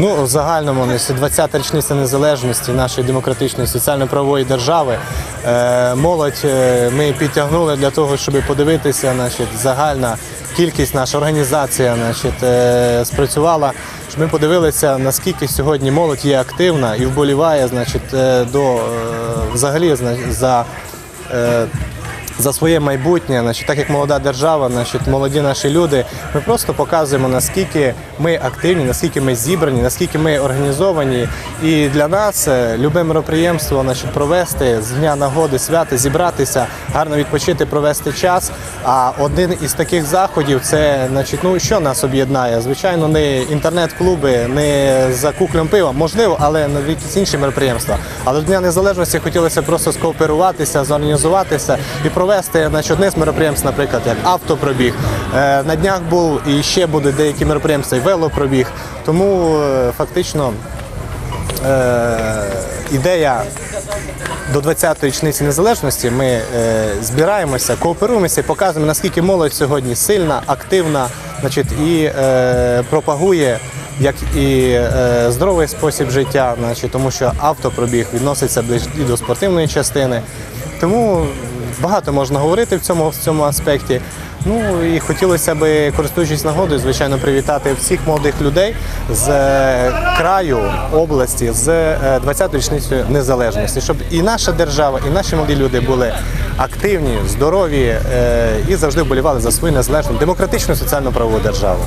Ну, в загальному ну, це 20-та річниця незалежності нашої демократичної соціально-правової держави. Е, молодь е, ми підтягнули для того, щоб подивитися, значить, загальна кількість, наша організація значить, е, спрацювала. Щоб ми подивилися, наскільки сьогодні молодь є активна і вболіває значить, до, взагалі за. За своє майбутнє, значить, так як молода держава, значить, молоді наші люди, ми просто показуємо, наскільки ми активні, наскільки ми зібрані, наскільки ми організовані. І для нас е, любе мероприємство значить, провести з дня нагоди свята, зібратися, гарно відпочити, провести час. А один із таких заходів це значить, ну, що нас об'єднає? Звичайно, не інтернет-клуби, не за кухлем пива, можливо, але на якісь інші мероприємства. Але до Дня Незалежності хотілося просто скооперуватися, зорганізуватися і провести значить, одне з мероприємств, наприклад, як автопробіг. Е, На днях був і ще будуть деякі мероприємства, і велопробіг. Тому е, фактично е, ідея до 20-ї річниці незалежності ми збираємося, кооперуємося і показуємо, наскільки молодь сьогодні сильна, активна, значить, і пропагує. Як і е, здоровий спосіб життя, значить, тому що автопробіг відноситься ближ- і до спортивної частини. Тому багато можна говорити в цьому, в цьому аспекті. Ну і хотілося б, користуючись нагодою, звичайно, привітати всіх молодих людей з е, краю області з е, 20-ї річницею незалежності, щоб і наша держава, і наші молоді люди були активні, здорові е, і завжди вболівали за свою незалежну демократичну соціально правову державу.